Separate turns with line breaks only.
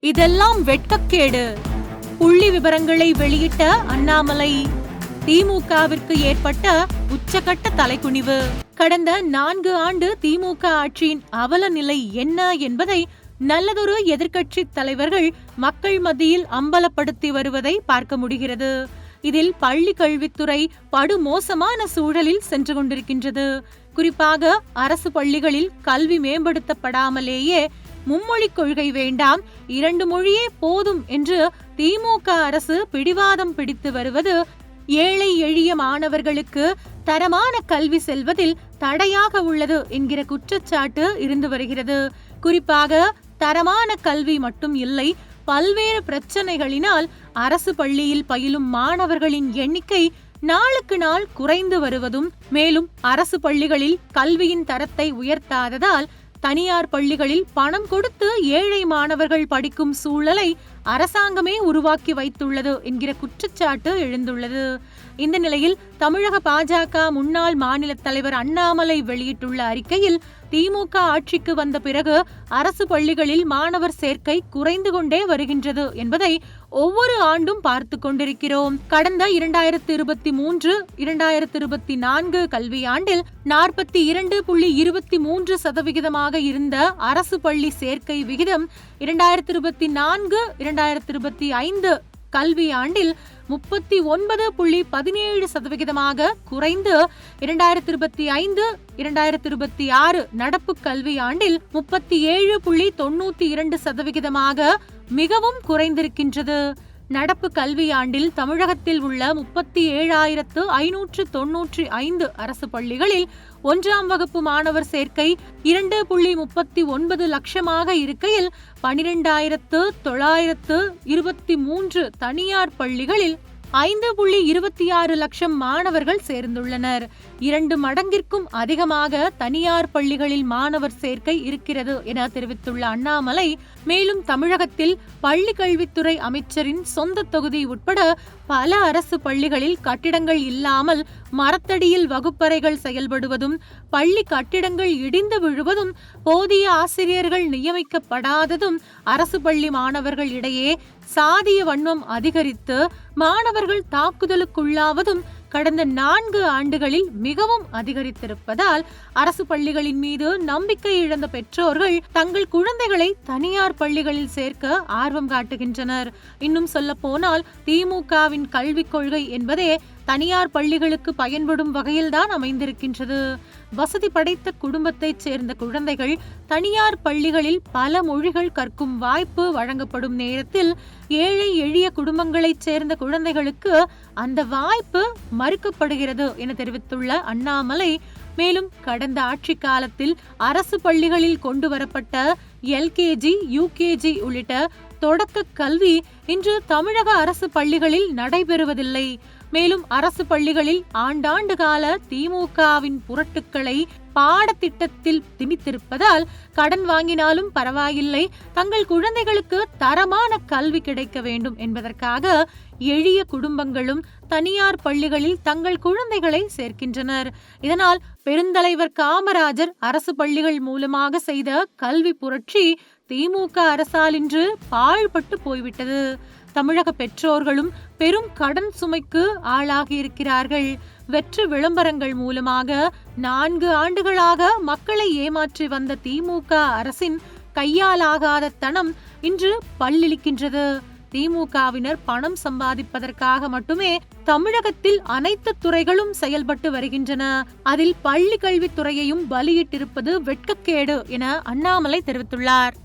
இதெல்லாம் வெட்கக்கேடு. புள்ளி விவரங்களை வெளியிட்ட அண்ணாமலை திமுகவிற்கு ஏற்பட்ட உச்சகட்ட தலைக்குனிவு. கடந்த நான்கு ஆண்டு திமுக ஆட்சியின் அவல நிலை என்ன என்பதை நல்லதொரு எதிர்க்கட்சி தலைவர்கள் மக்கள் மத்தியில் அம்பலப்படுத்தி வருவதை பார்க்க முடிகிறது. இதில் பள்ளி கல்வித்துறை படுமோசமான சூழலில் சென்று கொண்டிருக்கின்றது. குறிப்பாக அரசு பள்ளிகளில் கல்வி மேம்படுத்தப்படாமலேயே மும்மொழி கொள்கை வேண்டாம். இரண்டு மொழியே போதும் என்று திமுக அரசு பிடிவாதம் பிடித்து வருவது ஏழை எளிய மாணவர்களுக்கு தரமான கல்வி செல்வதில் தடையாக உள்ளது என்கிற குற்றச்சாட்டு இருந்து வருகிறது. குறிப்பாக தரமான கல்வி மட்டும் இல்லை பல்வேறு பிரச்சனைகளினால் அரசு பள்ளியில் பயிலும் மாணவர்களின் எண்ணிக்கை நாளுக்கு நாள் குறைந்து வருவதும் மேலும் அரசு பள்ளிகளில் கல்வியின் தரத்தை உயர்த்தாததால் தனியார் பள்ளிகளில் பணம் கொடுத்து ஏழை மாணவர்கள் படிக்கும் சூழலை அரசாங்கமே உருவாக்கி வைத்துள்ளது என்கிற குற்றச்சாட்டு எழுந்துள்ளது. இந்த நிலையில் தமிழக பாஜக முன்னாள் மாநில தலைவர் அண்ணாமலை வெளியிட்டுள்ள அறிக்கையில் திமுக ஆட்சிக்கு வந்த பிறகு அரசு பள்ளிகளில் மாணவர் சேர்க்கை குறைந்து கொண்டே வருகின்றது என்பதை ஒவ்வொரு ஆண்டும் பார்த்து கொண்டிருக்கிறோம். கடந்த இரண்டாயிரத்தி இருபத்தி மூன்று இரண்டாயிரத்தி இருபத்தி நான்கு கல்வியாண்டில் நாற்பத்தி இரண்டு புள்ளி இருபத்தி மூன்று சதவிகிதமாக இருந்த அரசு பள்ளி சேர்க்கை விகிதம் இரண்டாயிரத்தி இருபத்தி நான்கு இரண்டாயிரத்தி இருபத்தி ஐந்து கல்வியாண்டில் முப்பத்தி ஒன்பது புள்ளி பதினேழு சதவிகிதமாக குறைந்து இரண்டாயிரத்தி இருபத்தி ஐந்து இரண்டாயிரத்தி இருபத்தி ஆறு நடப்பு கல்வியாண்டில் முப்பத்தி ஏழு புள்ளி தொண்ணூத்தி இரண்டு சதவிகிதமாக மிகவும் குறைந்திருக்கின்றது. நடப்பு கல்வியாண்டில் தமிழகத்தில் உள்ள முப்பத்தி ஏழாயிரத்து ஐநூற்று தொன்னூற்றி ஐந்து அரசு பள்ளிகளில் ஒன்றாம் வகுப்பு மாணவர் சேர்க்கை இரண்டு புள்ளி முப்பத்தி ஒன்பது லட்சமாக இருக்கையில் பனிரெண்டாயிரத்து தொள்ளாயிரத்து இருபத்தி மூன்று தனியார் பள்ளிகளில் ஐந்து புள்ளி இருபத்தி ஆறு லட்சம் மாணவர்கள் சேர்ந்துள்ளனர். இரண்டு மடங்கிற்கும் அதிகமாக தனியார் பள்ளிகளில் மாணவர் சேர்க்கை இருக்கிறது என தெரிவித்துள்ள அண்ணாமலை மேலும் தமிழகத்தில் பள்ளி கல்வித்துறை அமைச்சரின் சொந்த தொகுதி உட்பட பல அரசு பள்ளிகளில் கட்டிடங்கள் இல்லாமல் மரத்தடியில் வகுப்பறைகள் செயல்படுவதும் பள்ளி கட்டிடங்கள் இடிந்து விழுவதும் போதிய ஆசிரியர்கள் நியமிக்கப்படாததும் அரசு பள்ளி மாணவர்கள் இடையே சாதிய வன்மம் அதிகரித்து மாணவர் மாணவர்கள் தாக்குதலுக்குள்ளாவதும் கடந்த நான்கு ஆண்டுகளில் மிகவும் அதிகரித்திருப்பதால் அரசு பள்ளிகளின் மீது நம்பிக்கை இழந்த பெற்றோர்கள் தங்கள் குழந்தைகளை தனியார் பள்ளிகளில் சேர்க்க ஆர்வம் காட்டுகின்றனர். இன்னும் சொல்ல போனால் திமுகவின் கல்விக் கொள்கை என்பதே தனியார் பள்ளிகளுக்கு பயன்படும் வகையில்தான் அமைந்திருக்கின்றது. வசதி படைத்த குடும்பத்தைச் சேர்ந்த குழந்தைகள் தனியார் பள்ளிகளில் பல மொழிகள் கற்கும் வாய்ப்பு வழங்கப்படும் நேரத்தில் ஏழை எளிய குடும்பங்களைச் சேர்ந்த குழந்தைகளுக்கு அந்த வாய்ப்பு மறுக்கப்படுகிறது என தெரிவித்துள்ள அண்ணாமலை மேலும் கடந்த ஆட்சி காலத்தில் அரசு பள்ளிகளில் கொண்டு வரப்பட்ட எல்கேஜி யுகேஜி உள்ளிட்ட தொடக்க கல்வி இன்று தமிழக அரசு பள்ளிகளில் நடைபெறுவதில்லை. மேலும் அரசு பள்ளிகளில் ஆண்டாண்டு கால திமுகவின் புரட்டுக்களை பாடத்திட்டத்தில் திணித்திருப்பதால் கடன் வாங்கினாலும் பரவாயில்லை. தங்கள் குழந்தைகளுக்கு தரமான கல்வி கிடைக்க வேண்டும் என்பதற்காக எளிய குடும்பங்களும் தனியார் பள்ளிகளில் தங்கள் குழந்தைகளை சேர்க்கின்றனர். இதனால் பெருந்தலைவர் காமராஜர் அரசு பள்ளிகள் மூலமாக செய்த கல்வி புரட்சி திமுக அரசால் இன்று பாழ்பட்டு போய்விட்டது. தமிழக பெற்றோர்களும் பெரும் கடன் சுமைக்கு ஆளாகி இருக்கிறார்கள் வெற்று விளம்பரங்கள் மூலமாக நான்கு ஆண்டுகளாக மக்களை ஏமாற்றி வந்த திமுக அரசின் கையாலாகாத தனம் இன்று பல்லிழிக்கின்றது. திமுகவினர் பணம் சம்பாதிப்பதற்காக மட்டுமே தமிழகத்தில் அனைத்து துறைகளும் செயல்பட்டு வருகின்றன. அதில் பள்ளி கல்வித்துறையையும் பலியிட்டிருப்பது வெட்கக்கேடு என அண்ணாமலை தெரிவித்துள்ளார்.